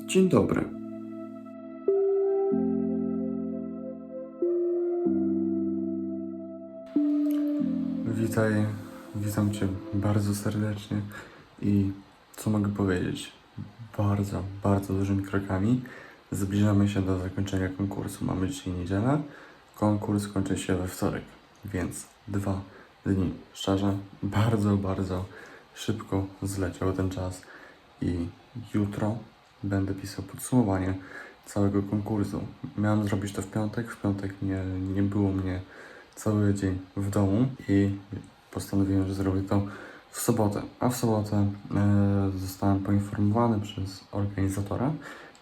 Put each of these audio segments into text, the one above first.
Dzień dobry. Witaj, witam Cię bardzo serdecznie i co mogę powiedzieć? Bardzo, bardzo dużymi krokami zbliżamy się do zakończenia konkursu. Mamy dzisiaj niedzielę, konkurs kończy się we wtorek, więc dwa dni. Szczerze, bardzo, bardzo szybko zleciał ten czas i jutro będę pisał podsumowanie całego konkursu. Miałem zrobić to w piątek, w piątek nie, nie było mnie cały dzień w domu i postanowiłem, że zrobię to w sobotę. A w sobotę e, zostałem poinformowany przez organizatora,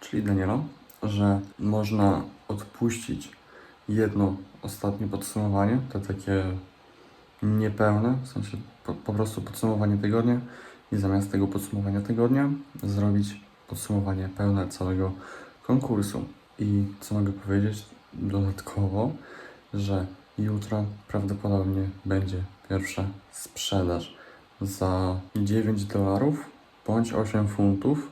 czyli Daniela, że można odpuścić jedno ostatnie podsumowanie, to takie niepełne, w sensie po, po prostu podsumowanie tygodnia i zamiast tego podsumowania tygodnia zrobić podsumowanie pełne całego konkursu. I co mogę powiedzieć dodatkowo, że jutro prawdopodobnie będzie pierwsza sprzedaż za 9 dolarów bądź 8 funtów.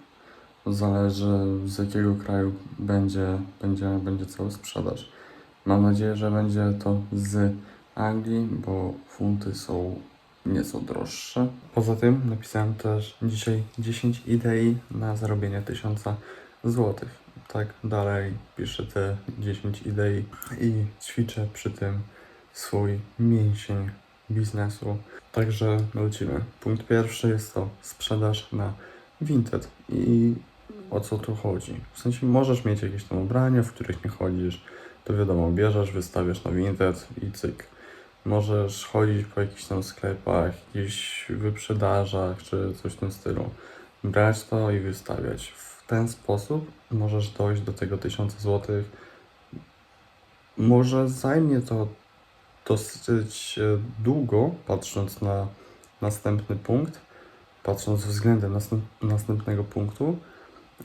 Zależy z jakiego kraju będzie, będzie, będzie cała sprzedaż. Mam nadzieję, że będzie to z Anglii, bo funty są nieco droższe. Poza tym napisałem też dzisiaj 10 idei na zarobienie 1000 złotych. Tak dalej piszę te 10 idei i ćwiczę przy tym swój mięsień biznesu. Także lecimy. Punkt pierwszy jest to sprzedaż na Vinted. I o co tu chodzi? W sensie możesz mieć jakieś tam ubrania, w których nie chodzisz, to wiadomo, bierzesz, wystawiasz na Vinted i cyk. Możesz chodzić po jakichś tam sklepach, jakichś wyprzedażach czy coś w tym stylu. Brać to i wystawiać. W ten sposób możesz dojść do tego 1000 zł. Może zajmie to dosyć e, długo, patrząc na następny punkt, patrząc względem następ, następnego punktu,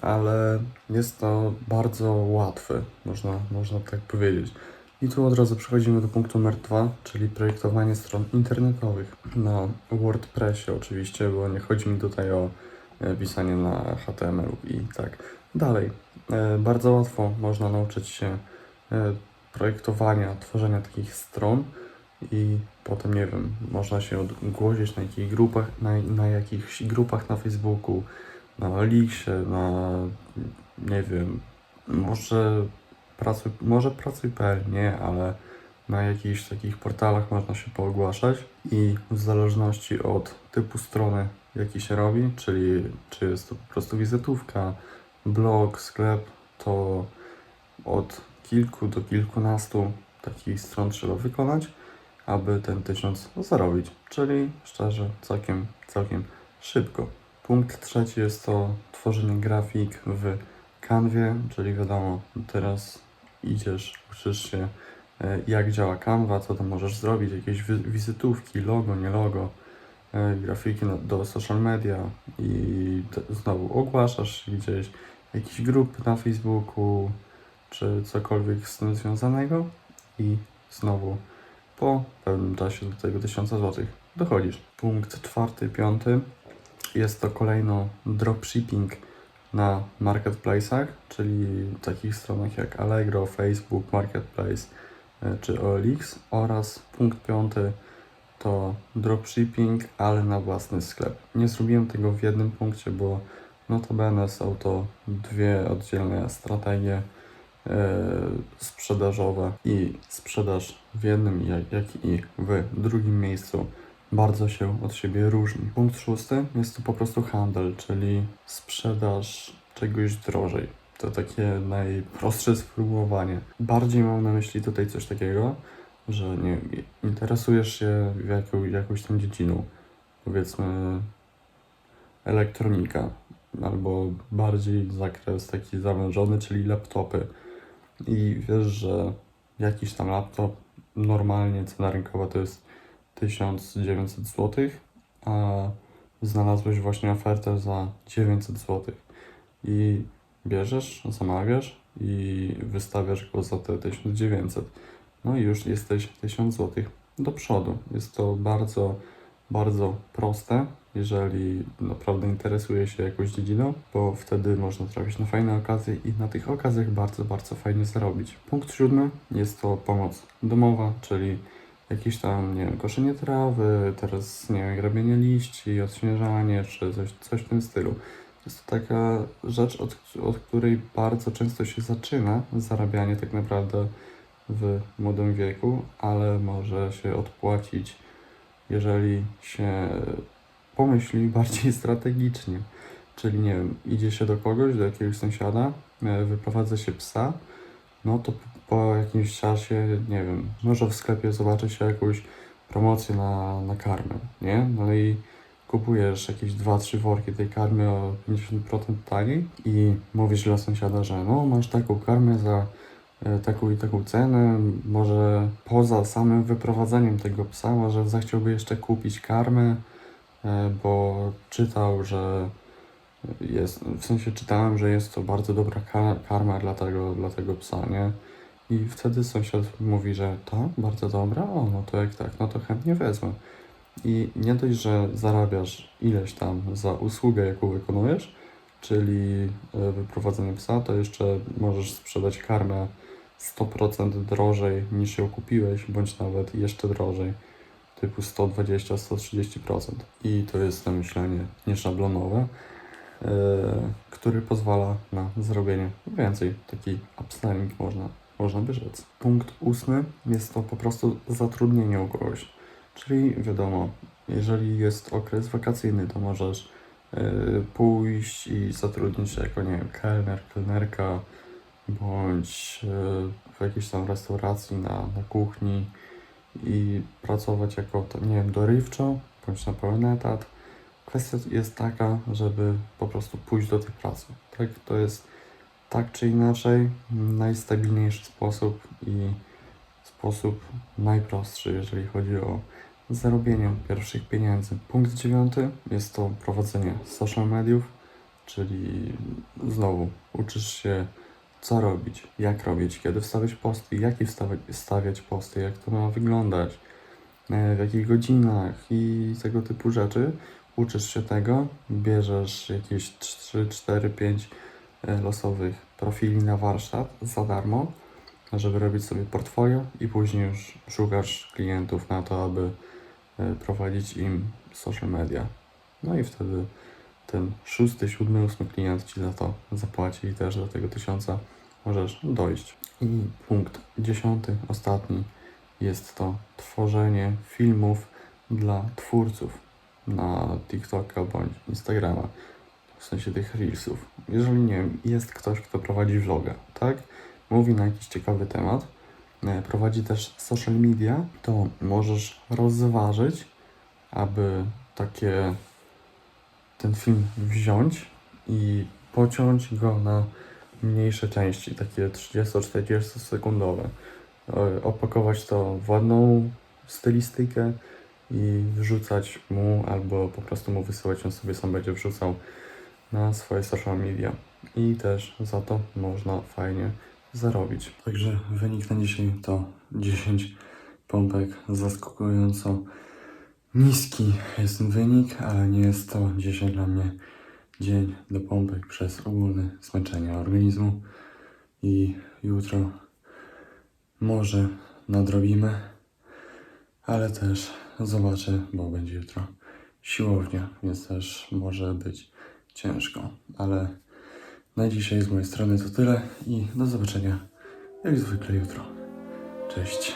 ale jest to bardzo łatwe, można, można tak powiedzieć. I tu od razu przechodzimy do punktu numer dwa, czyli projektowanie stron internetowych na WordPressie oczywiście, bo nie chodzi mi tutaj o e, pisanie na HTML i tak dalej. E, Bardzo łatwo można nauczyć się e, projektowania, tworzenia takich stron i potem, nie wiem, można się odgłosić na grupach, na, na jakichś grupach na Facebooku, na Elixie, na, nie wiem, może pracuj, może pracuj.pl, nie, ale na jakichś takich portalach można się poogłaszać i w zależności od typu strony, jaki się robi, czyli czy jest to po prostu wizytówka, blog, sklep, to od kilku do kilkunastu takich stron trzeba wykonać, aby ten tysiąc zarobić. Czyli szczerze, całkiem, całkiem szybko. Punkt trzeci jest to tworzenie grafik w Canwie, czyli wiadomo, teraz idziesz, uczysz się e, jak działa Canva, co tam możesz zrobić, jakieś wi- wizytówki, logo, nie logo, e, grafiki do social media i znowu ogłaszasz gdzieś, jakieś grupy na Facebooku, czy cokolwiek z tym związanego i znowu po pewnym czasie do tego 1000 zł dochodzisz. Punkt czwarty, piąty jest to kolejno dropshipping na marketplace'ach, czyli takich stronach jak Allegro, Facebook, Marketplace e, czy OLX oraz punkt piąty to dropshipping, ale na własny sklep. Nie zrobiłem tego w jednym punkcie, bo notabene są to dwie oddzielne strategie e, sprzedażowe i sprzedaż w jednym, jak i w drugim miejscu bardzo się od siebie różni. Punkt szósty jest to po prostu handel, czyli sprzedaż czegoś drożej. To takie najprostsze sformułowanie. Bardziej mam na myśli tutaj coś takiego, że nie interesujesz się jaką, jakąś tam dziedziną, powiedzmy elektronika, albo bardziej zakres taki zawężony, czyli laptopy. I wiesz, że jakiś tam laptop normalnie cena rynkowa to jest 1900 zł, a znalazłeś właśnie ofertę za 900 zł. I bierzesz, zamawiasz i wystawiasz go za te 1900. No i już jesteś 1000 zł do przodu. Jest to bardzo, bardzo proste jeżeli naprawdę interesuje się jakąś dziedziną, bo wtedy można trafić na fajne okazje i na tych okazjach bardzo, bardzo fajnie zarobić. Punkt siódmy jest to pomoc domowa, czyli jakieś tam, nie wiem, koszenie trawy, teraz, nie wiem, grabienie liści, odśnieżanie, czy coś, coś w tym stylu. Jest to taka rzecz, od, od której bardzo często się zaczyna zarabianie tak naprawdę w młodym wieku, ale może się odpłacić, jeżeli się pomyśli bardziej strategicznie. Czyli nie wiem, idzie się do kogoś, do jakiegoś sąsiada, e, wyprowadza się psa, no to po jakimś czasie, nie wiem, może w sklepie zobaczy się jakąś promocję na, na karmę, nie? No i kupujesz jakieś 2-3 worki tej karmy o 50% taniej i mówisz dla sąsiada, że no masz taką karmę za e, taką i taką cenę, może poza samym wyprowadzeniem tego psa, może zechciałby jeszcze kupić karmę, e, bo czytał, że jest, w sensie czytałem, że jest to bardzo dobra ka- karma dla tego, dla tego psa, nie? I wtedy sąsiad mówi, że to bardzo dobra, o no to jak tak, no to chętnie wezmę. I nie dość, że zarabiasz ileś tam za usługę, jaką wykonujesz, czyli e, wyprowadzenie psa, to jeszcze możesz sprzedać karmę 100% drożej niż ją kupiłeś, bądź nawet jeszcze drożej, typu 120-130%. I to jest to myślenie nieszablonowe, e, który pozwala na zrobienie więcej. Taki upselling można, można by rzec. Punkt ósmy jest to po prostu zatrudnienie u kogoś. Czyli wiadomo, jeżeli jest okres wakacyjny, to możesz e, pójść i zatrudnić się jako, nie wiem, kelner, kelnerka, bądź e, w jakiejś tam restauracji na, na kuchni i pracować jako, nie wiem, dorywczo, bądź na pełen etat. Kwestia jest taka, żeby po prostu pójść do tej pracy. Tak, to jest tak czy inaczej najstabilniejszy sposób i sposób najprostszy, jeżeli chodzi o zarobienie pierwszych pieniędzy. Punkt dziewiąty jest to prowadzenie social mediów, czyli znowu uczysz się co robić, jak robić, kiedy wstawiać posty, jakie wstawiać, stawiać posty, jak to ma wyglądać, e, w jakich godzinach i tego typu rzeczy. Uczysz się tego, bierzesz jakieś 3, 4, 5 e, losowych profili na warsztat za darmo, żeby robić sobie portfolio i później już szukasz klientów na to, aby e, prowadzić im social media. No i wtedy ten szósty, siódmy, ósmy klient ci za to zapłaci i też do tego tysiąca możesz dojść. I punkt dziesiąty, ostatni, jest to tworzenie filmów dla twórców na TikToka bądź Instagrama, w sensie tych reelsów. Jeżeli nie wiem, jest ktoś, kto prowadzi vloga, tak? Mówi na jakiś ciekawy temat, e, prowadzi też social media, to możesz rozważyć, aby takie ten film wziąć i pociąć go na mniejsze części, takie 30-40 sekundowe. E, Opakować to w ładną stylistykę i wrzucać mu, albo po prostu mu wysyłać, on sobie sam będzie wrzucał na swoje social media. I też za to można fajnie zarobić. Także wynik na dzisiaj to 10 pompek zaskakująco niski jest ten wynik, ale nie jest to dzisiaj dla mnie dzień do pompek przez ogólne zmęczenie organizmu i jutro może nadrobimy, ale też zobaczę, bo będzie jutro siłownia, więc też może być ciężko, ale na dzisiaj z mojej strony to tyle i do zobaczenia jak zwykle jutro. Cześć.